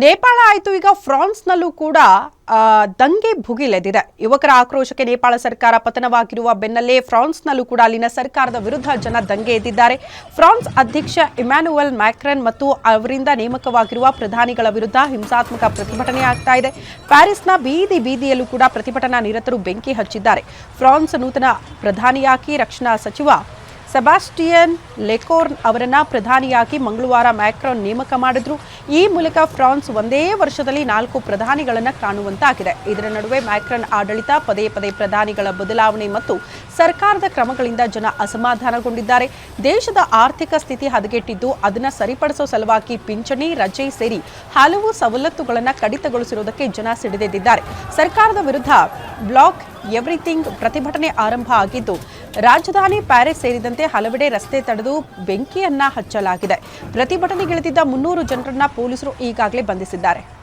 ನೇಪಾಳ ಆಯಿತು. ಈಗ ಫ್ರಾನ್ಸ್ನಲ್ಲೂ ಕೂಡ ದಂಗೆ ಭುಗಿಲೆದಿದೆ. ಯುವಕರ ಆಕ್ರೋಶಕ್ಕೆ ನೇಪಾಳ ಸರ್ಕಾರ ಪತನವಾಗಿರುವ ಬೆನ್ನಲ್ಲೇ ಫ್ರಾನ್ಸ್ನಲ್ಲೂ ಕೂಡ ಅಲ್ಲಿನ ಸರ್ಕಾರದ ವಿರುದ್ಧ ಜನ ದಂಗೆ ಎದ್ದಿದ್ದಾರೆ. ಫ್ರಾನ್ಸ್ ಅಧ್ಯಕ್ಷ ಇಮ್ಯಾನುವಲ್ ಮ್ಯಾಕ್ರನ್ ಮತ್ತು ಅವರಿಂದ ನೇಮಕವಾಗಿರುವ ಪ್ರಧಾನಿಗಳ ವಿರುದ್ಧ ಹಿಂಸಾತ್ಮಕ ಪ್ರತಿಭಟನೆ ಆಗ್ತಾ ಇದೆ. ಪ್ಯಾರಿಸ್ನ ಬೀದಿ ಬೀದಿಯಲ್ಲೂ ಕೂಡ ಪ್ರತಿಭಟನಾ ನಿರತರು ಬೆಂಕಿ ಹಚ್ಚಿದ್ದಾರೆ. ಫ್ರಾನ್ಸ್ ನೂತನ ಪ್ರಧಾನಿಯಾಗಿ ರಕ್ಷಣಾ ಸಚಿವ ಸೆಬಾಸ್ಟಿಯನ್ ಲೆಕೋರ್ನ್ ಅವರನ್ನು ಪ್ರಧಾನಿಯಾಗಿ ಮಂಗಳವಾರ ಮ್ಯಾಕ್ರಾನ್ ನೇಮಕ ಮಾಡಿದ್ರು. ಈ ಮೂಲಕ ಫ್ರಾನ್ಸ್ ಒಂದೇ ವರ್ಷದಲ್ಲಿ ನಾಲ್ಕು ಪ್ರಧಾನಿಗಳನ್ನು ಕಾಣುವಂತಾಗಿದೆ. ಇದರ ನಡುವೆ ಮ್ಯಾಕ್ರನ್ ಆಡಳಿತ ಪದೇ ಪದೇ ಪ್ರಧಾನಿಗಳ ಬದಲಾವಣೆ ಮತ್ತು ಸರ್ಕಾರದ ಕ್ರಮಗಳಿಂದ ಜನ ಅಸಮಾಧಾನಗೊಂಡಿದ್ದಾರೆ. ದೇಶದ ಆರ್ಥಿಕ ಸ್ಥಿತಿ ಹದಗೆಟ್ಟಿದ್ದು ಅದನ್ನು ಸರಿಪಡಿಸೋ ಸಲುವಾಗಿ ಪಿಂಚಣಿ, ರಜೆ ಸೇರಿ ಹಲವು ಸವಲತ್ತುಗಳನ್ನು ಕಡಿತಗೊಳಿಸಿರುವುದಕ್ಕೆ ಜನ ಸಿಡಿದೆದ್ದಿದ್ದಾರೆ. ಸರ್ಕಾರದ ವಿರುದ್ಧ ಬ್ಲಾಕ್ ಎವ್ರಿಥಿಂಗ್ ಪ್ರತಿಭಟನೆ ಆರಂಭ ಆಗಿದ್ದು ರಾಜಧಾನಿ ಪ್ಯಾರಿಸ್ ಸೇರಿದಂತೆ ಹಲವೆಡೆ ರಸ್ತೆ ತಡೆದು ಬೆಂಕಿಯನ್ನ ಹಚ್ಚಲಾಗಿದೆ. ಪ್ರತಿಭಟನೆಗಿಳಿದಿದ್ದ ಮುನ್ನೂರು ಜನರನ್ನ ಪೊಲೀಸರು ಈಗಾಗಲೇ ಬಂಧಿಸಿದ್ದಾರೆ.